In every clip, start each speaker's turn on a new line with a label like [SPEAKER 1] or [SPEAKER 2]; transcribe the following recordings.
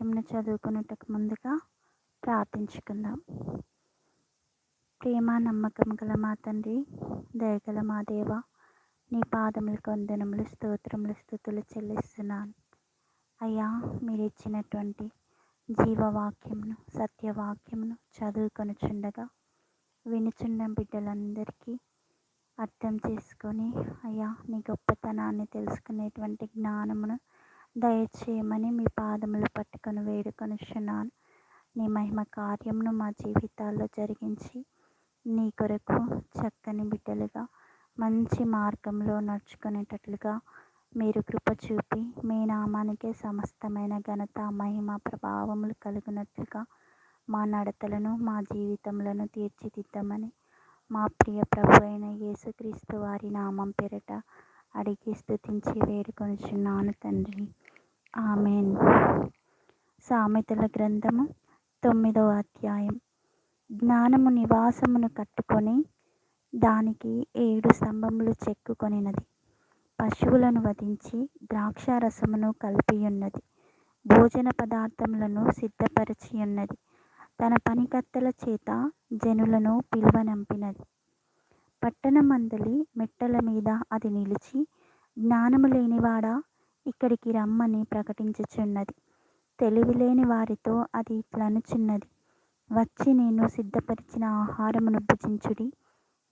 [SPEAKER 1] వాక్యంను చదువుకున్నటకు ముందుగా ప్రార్థించుకుందాం. ప్రేమ నమ్మకం గల మా తండ్రి దయగల మా దేవ నీ పాదములకు వందనములు స్తోత్రములు స్థుతులు చెల్లిస్తున్నాను. అయ్యా మీరు ఇచ్చినటువంటి జీవవాక్యమును సత్యవాక్యమును చదువుకొనుచుండగా వినుచున్న బిడ్డలందరికీ అర్థం చేసుకొని అయ్యా నీ గొప్పతనాన్ని తెలుసుకునేటువంటి జ్ఞానమును దయచేయమని మీ పాదములు పట్టుకొని వేడుకొనుచున్నాను. నీ మహిమ కార్యమును మా జీవితాల్లో జరిగించి నీ కొరకు చక్కని బిడ్డలుగా మంచి మార్గంలో నడుచుకునేటట్లుగా మీరు కృప చూపి మీ నామానికే సమస్తమైన ఘనత మహిమ ప్రభావములు కలిగినట్లుగా మా నడతలను మా జీవితములను తీర్చిదిద్దమని మా ప్రియ ప్రభు అయిన యేసుక్రీస్తు వారి నామం పేరట అడిగి స్థుతించి వేడుకొనుచున్నాను తండ్రి. ఆమెన్. సామెతల గ్రంథము తొమ్మిదవ అధ్యాయం. జ్ఞానము నివాసమును కట్టుకొని దానికి ఏడు స్తంభములు చెక్కుకొనినది. పశువులను వధించి ద్రాక్షారసమును కలిపియున్నది. భోజన పదార్థములను సిద్ధపరిచి ఉన్నది తన పనికత్తెల చేత జనులను పిలువనంపినది. పట్టణమందలి మెట్టల మీద అది నిలిచి జ్ఞానము లేనివాడా ఇక్కడికి రమ్మని ప్రకటించుచున్నది. తెలివి లేని వారితో అది ఇట్లనుచున్నది. వచ్చి నేను సిద్ధపరిచిన ఆహారమును భుజించుడి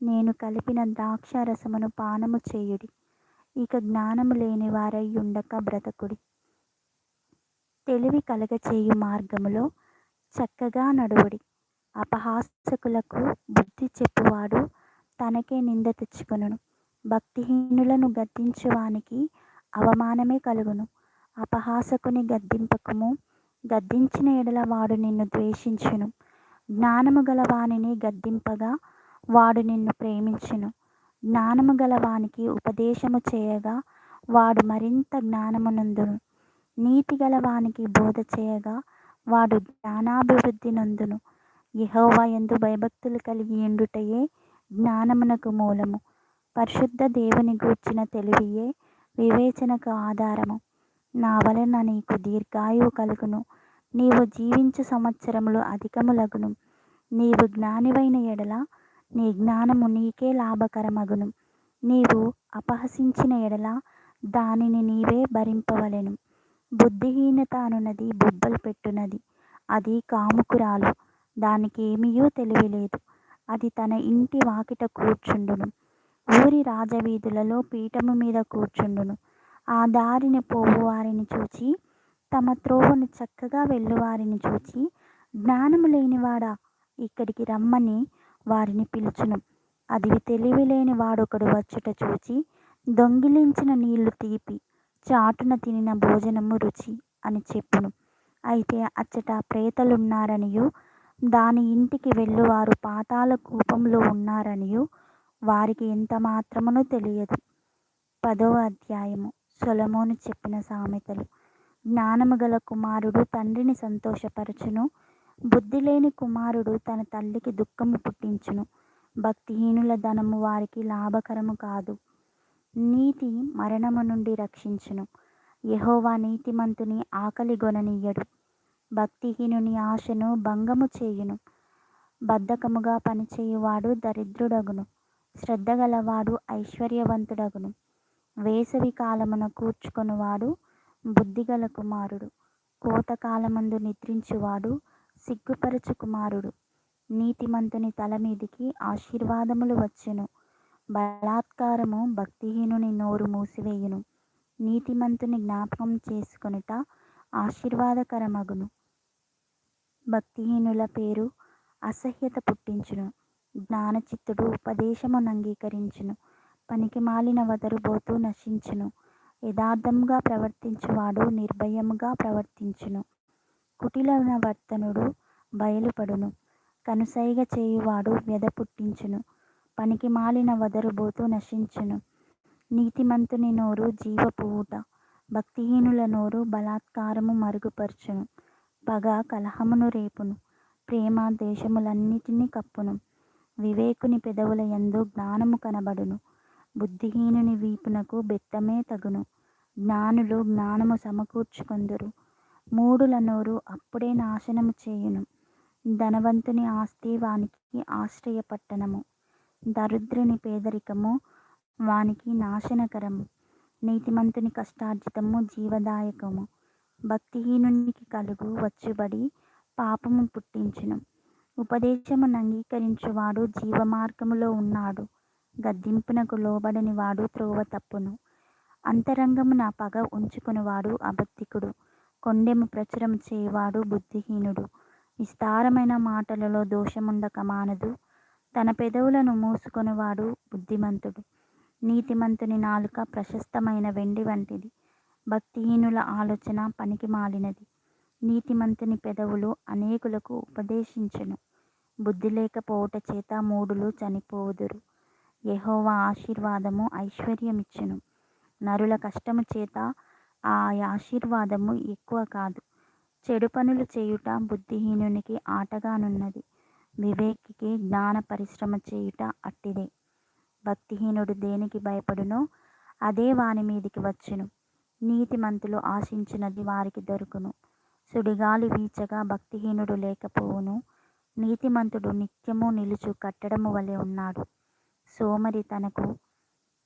[SPEAKER 1] నేను కలిపిన ద్రాక్షారసమును పానము చేయుడి. ఇక జ్ఞానము లేని వారై ఉండక బ్రతకుడి. తెలివి కలగచేయు మార్గములో చక్కగా నడువుడి. అపహాసకులకు బుద్ధి చెప్పువాడు తనకే నింద తెచ్చుకొనును. భక్తిహీనులను గద్దించువానికి అవమానమే కలుగును. అపహాసకుని గద్దింపకము గద్దించిన ఎడల వాడు నిన్ను ద్వేషించును. జ్ఞానము గలవానిని గద్దింపగా వాడు నిన్ను ప్రేమించును. జ్ఞానము గలవానికి ఉపదేశము చేయగా వాడు మరింత జ్ఞానమునందును నీతి గలవానికి బోధ చేయగా వాడు జ్ఞానాభివృద్ధి నందును. యహోవా ఎందు భయభక్తులు కలిగి ఉండుటయే జ్ఞానమునకు మూలము. పరిశుద్ధ దేవుని గూర్చిన తెలివియే వివేచనకు ఆధారము. నా వలన నీకు దీర్ఘాయువు కలుగును. నీవు జీవించు సంవత్సరములు అధికములగును. నీవు జ్ఞానివైన ఎడల నీ జ్ఞానము నీకే లాభకరమగును. నీవు అపహసించిన ఎడల దానిని నీవే భరింపవలెను. బుద్ధిహీనత అనున్నది బుబ్బలు పెట్టునది. అది కాముకురాలు. దానికి ఏమీయూ తెలివిలేదు. అది తన ఇంటి వాకిట కూర్చుండును. ఊరి రాజవీధులలో పీఠము మీద కూర్చుండును. ఆ దారిని పోవువారిని చూచి తమ త్రోవను చక్కగా వెళ్ళువారిని చూచి జ్ఞానము లేనివాడా? ఇక్కడికి రమ్మని వారిని పిలుచును. అది తెలివి లేని వాడొకడు వచ్చుట చూచి దొంగిలించిన నీళ్ళు తీపి చాటున తినిన భోజనము రుచి అని చెప్పును. అయితే అచ్చట ప్రేతలున్నారనియు దాని ఇంటికి వెళ్ళువారు పాతాల కూపంలో ఉన్నారనియు వారికి ఎంత మాత్రమును తెలియదు. పదవ అధ్యాయము. సొలమోను చెప్పిన సామెతలు. జ్ఞానము గల కుమారుడు తండ్రిని సంతోషపరచును. బుద్ధి లేని కుమారుడు తన తల్లికి దుఃఖము పుట్టించును. భక్తిహీనుల ధనము వారికి లాభకరము కాదు. నీతి మరణము నుండి రక్షించును. యహోవా నీతిమంతుని ఆకలి గొననీయడు. భక్తిహీనుని ఆశను భంగము చేయును. బద్ధకముగా పనిచేయువాడు దరిద్రుడగును. శ్రద్ధ గలవాడు ఐశ్వర్యవంతుడగును. వేసవి కాలమున కూర్చుకొనువాడు బుద్ధిగల కుమారుడు. కోతకాలమందు నిద్రించువాడు సిగ్గుపరచు కుమారుడు. నీతిమంతుని తల మీదికి ఆశీర్వాదములు వచ్చును. బలాత్కారము భక్తిహీనుని నోరు మూసివేయును. నీతిమంతుని జ్ఞాపకం చేసుకొనుట ఆశీర్వాదకరమగును. భక్తిహీనుల పేరు అసహ్యత పుట్టించును. జ్ఞానచిత్తుడు ఉపదేశమును అంగీకరించును. పనికి మాలిన వదరుబోతూ నశించును. యథార్థముగా ప్రవర్తించువాడు నిర్భయముగా ప్రవర్తించును. కుటిలన వర్తనుడు బయలుపడును. కనుసైగ చేయువాడు వ్యధ పుట్టించును. పనికి మాలిన వదరుబోతూ నశించును. నీతిమంతుని నోరు జీవపు భక్తిహీనుల నోరు బలాత్కారము మరుగుపరచును. పగ కలహమును రేపును. ప్రేమ దేశములన్నిటినీ కప్పును. వివేకుని పెదవుల యందు జ్ఞానము కనబడును. బుద్ధిహీనుని వీపునకు బెత్తమే తగును. జ్ఞానులు జ్ఞానము సమకూర్చుకొందురు. మూడుల నోరు అప్పుడే నాశనము చేయును. ధనవంతుని ఆస్తి వానికి ఆశ్రయ పట్టణము. దరిద్రుని పేదరికము వానికి నాశనకరము. నీతిమంతుని కష్టార్జితము జీవదాయకము. భక్తిహీనునికి కలుగు వచ్చుబడి పాపము పుట్టించును. ఉపదేశమును అంగీకరించువాడు జీవమార్గములో ఉన్నాడు. గద్దింపునకు లోబడని వాడు త్రోవ తప్పును. అంతరంగమున పగ ఉంచుకునివాడు అబద్ధికుడు. కొండెము ప్రచురం చేయవాడు బుద్ధిహీనుడు. విస్తారమైన మాటలలో దోషముండక మానదు. తన పెదవులను మూసుకొనివాడు బుద్ధిమంతుడు. నీతిమంతుని నాలుక ప్రశస్తమైన వెండి వంటిది. భక్తిహీనుల ఆలోచన పనికి మాలినది. నీతిమంతుని పెదవులు అనేకులకు ఉపదేశించును. బుద్ధి లేకపోవుట చేత మూడులు చనిపోవుదురు యెహోవా ఆశీర్వాదము ఐశ్వర్యమిచ్చును. నరుల కష్టము చేత ఆ ఆశీర్వాదము ఎక్కువ కాదు. చెడు పనులు చేయుట బుద్ధిహీనునికి ఆటగానున్నది. వివేకికి జ్ఞాన పరిశ్రమ చేయుట అట్టిదే. భక్తిహీనుడు దేనికి భయపడునో అదే వాని మీదికి వచ్చును. నీతిమంతులు ఆశించినది వారికి దొరుకును. సుడిగాలి వీచగా భక్తిహీనుడు లేకపోవును. నీతిమంతుడు నిత్యము నిలుచు కట్టడము వలె ఉన్నాడు. సోమరి తనకు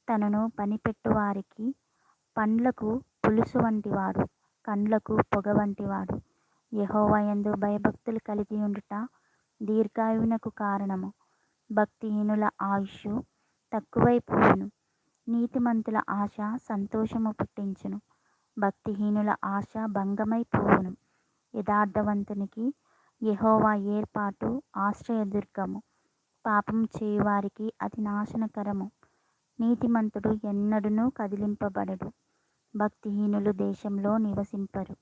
[SPEAKER 1] తనను పనిపెట్టువారికి పండ్లకు పులుసు వంటివాడు కండ్లకు పొగ వంటివాడు. యహోవయందు భయభక్తులు కలిగి ఉండుట దీర్ఘాయువునకు కారణము. భక్తిహీనుల ఆయుష్ తక్కువైపోవును. నీతిమంతుల ఆశ సంతోషము పుట్టించును. భక్తిహీనుల ఆశ భంగమైపోవును. యథార్థవంతునికి యెహోవా ఏర్పాటు ఆశ్రయదుర్గము. పాపం చేయువారికి అది నాశనకరము. నీతిమంతుడు ఎన్నడూనూ కదిలింపబడడు. భక్తిహీనులు దేశంలో నివసింపరు.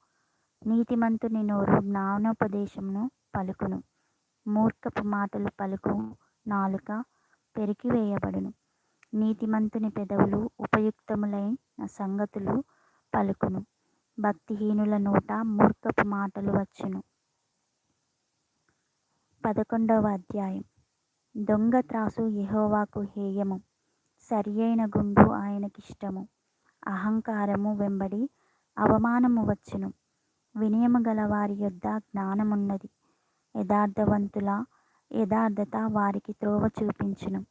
[SPEAKER 1] నీతిమంతుని నోరు జ్ఞానోపదేశమును పలుకును. మూర్ఖపు మాటలు పలుకు నాలుక పెరికివేయబడును. నీతిమంతుని పెదవులు ఉపయుక్తములైన సంగతులు పలుకును. భక్తిహీనుల నోట మూర్ఖపు మాటలు వచ్చును. పదకొండవ అధ్యాయం. దొంగ త్రాసు యెహోవాకు హేయము. సరియైన గుండు ఆయనకిష్టము. అహంకారము వెంబడి అవమానము వచ్చును. వినయము గల వారి యొద్ద జ్ఞానమున్నది. యథార్థవంతుల యథార్థత వారికి త్రోవ చూపించును.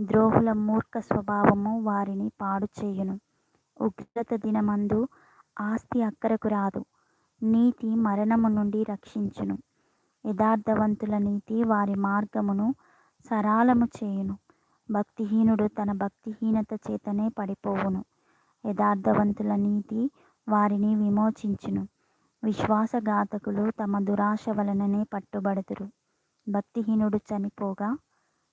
[SPEAKER 1] ద్రోహుల మూర్ఖ స్వభావము వారిని పాడు చేయును. ఉగ్రత దినమందు ఆస్తి అక్కరకు రాదు. నీతి మరణము నుండి రక్షించును. యథార్థవంతుల నీతి వారి మార్గమును సరాలము చేయును. భక్తిహీనుడు తన భక్తిహీనత చేతనే పడిపోవును. యథార్థవంతుల నీతి వారిని విమోచించును. విశ్వాసఘాతకులు తమ దురాశ వలననే పట్టుబడుతురు భక్తిహీనుడు చనిపోగా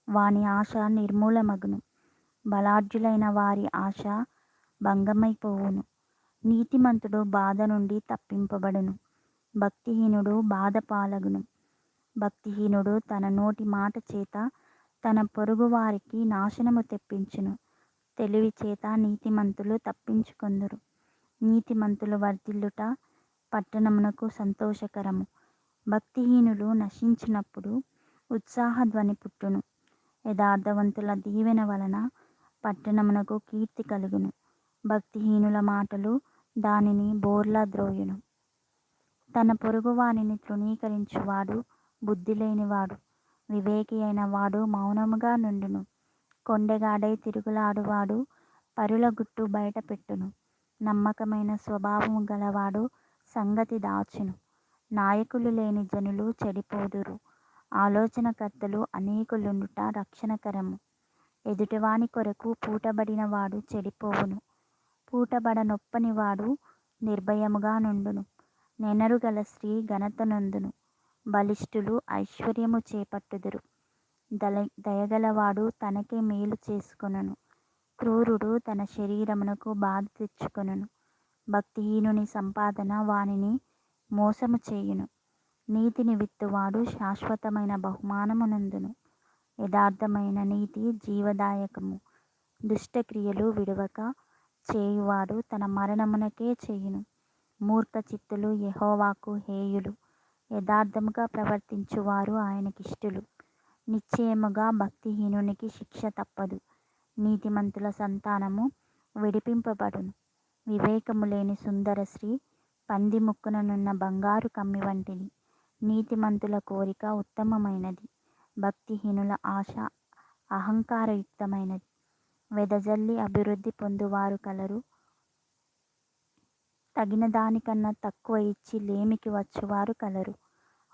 [SPEAKER 1] వాని ఆశ నిర్మూలమగును. బలాఢ్యులైన వారి ఆశ భంగమైపోవును. నీతిమంతుడు బాధ నుండి తప్పింపబడును. భక్తిహీనుడు బాధ పాలగును. భక్తిహీనుడు తన నోటి మాట చేత తన పొరుగు వారికి నాశనము తెప్పించును. తెలివి చేత నీతిమంతులు తప్పించుకొందురు. నీతిమంతులు వర్ధిల్లుట పట్టణమునకు సంతోషకరము. భక్తిహీనులు నశించినప్పుడు ఉత్సాహధ్వని పుట్టును. యథార్థవంతుల దీవెన వలన పట్టణమునకు కీర్తి కలుగును. భక్తిహీనుల మాటలు దానిని బోర్లా ద్రోయును. తన పొరుగువానిని తృణీకరించువాడు బుద్ధి లేనివాడు వివేకి అయిన వాడు మౌనముగా నుండును. కొండెగాడై తిరుగులాడువాడు పరుల గుట్టు బయట పెట్టును నమ్మకమైన స్వభావము గలవాడు సంగతి దాచును. నాయకులు లేని జనులు చెడిపోదురు. ఆలోచనకర్తలు అనేకులుండుట రక్షణకరము. ఎదుటివాని కొరకు పూటబడినవాడు చెడిపోవును. పూటబడనొప్పని వాడు నిర్భయముగా నుండును. నెనరుగల స్త్రీ ఘనత నందును. బలిష్ఠులు ఐశ్వర్యము చేపట్టుదురు. దల దయగలవాడు తనకే మేలు చేసుకొనును. క్రూరుడు తన శరీరమునకు బాధ తెచ్చుకొనును. భక్తిహీనుని సంపాదన వానిని మోసము చేయును. నీతిని విత్తువాడు శాశ్వతమైన బహుమానమునందును యథార్థమైన నీతి జీవదాయకము. దుష్టక్రియలు విడువక చేయువాడు తన మరణమునకే చేయును. మూర్ఖ చిత్తులు యహోవాకు హేయులు. యథార్థముగా ప్రవర్తించువారు ఆయనకిష్టులు. నిశ్చయముగా భక్తిహీనునికి శిక్ష తప్పదు. నీతిమంతుల సంతానము విడిపింపబడును. వివేకము లేని సుందర స్త్రీ పంది ముక్కుననున్న బంగారు కమ్మి వంటిది. నీతిమంతుల కోరిక ఉత్తమమైనది. భక్తిహీనుల ఆశ అహంకారయుక్తమైనది. వెదజల్లి అభివృద్ధి పొందువారు కలరు. తగిన దానికన్నా తక్కువ ఇచ్చి లేమికి వచ్చువారు కలరు.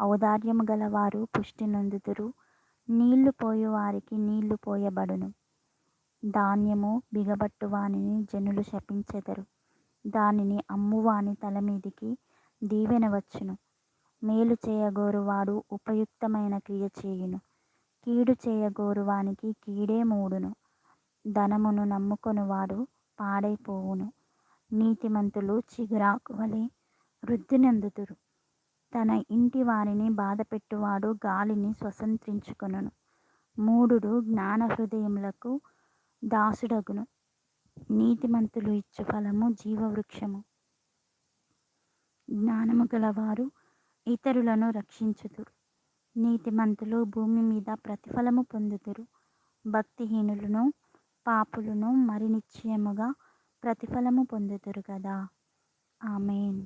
[SPEAKER 1] ఔదార్యము గలవారు పుష్టి నొందుదురు నీళ్ళు పోయేవారికి నీళ్ళు పోయబడును. ధాన్యము బిగబట్టు వానిని జనులు శపించెదరు. దానిని అమ్మువాని తల మీదికి దీవెన వచ్చును. మేలు చేయగోరువాడు ఉపయుక్తమైన క్రియ చేయును. కీడు చేయగోరువానికి కీడే మూడును. ధనమును నమ్ముకొనువాడు పాడైపోవును. నీతిమంతులు చిగురాకు వలె వృద్ధినందుతురు? తన ఇంటి వారిని బాధపెట్టువాడు గాలిని స్వతంత్రించుకొనును. మూఢుడు జ్ఞాన హృదయములకు దాసుడగును. నీతిమంతులు ఇచ్చు ఫలము జీవవృక్షము. జ్ఞానము గలవారు ఇతరులను రక్షించుదురు నీతిమంతులు భూమి మీద ప్రతిఫలము పొందుదురు భక్తిహీనులను పాపులను మరి నిశ్చయముగా ప్రతిఫలము పొందుదురు కదా. ఆమెన్.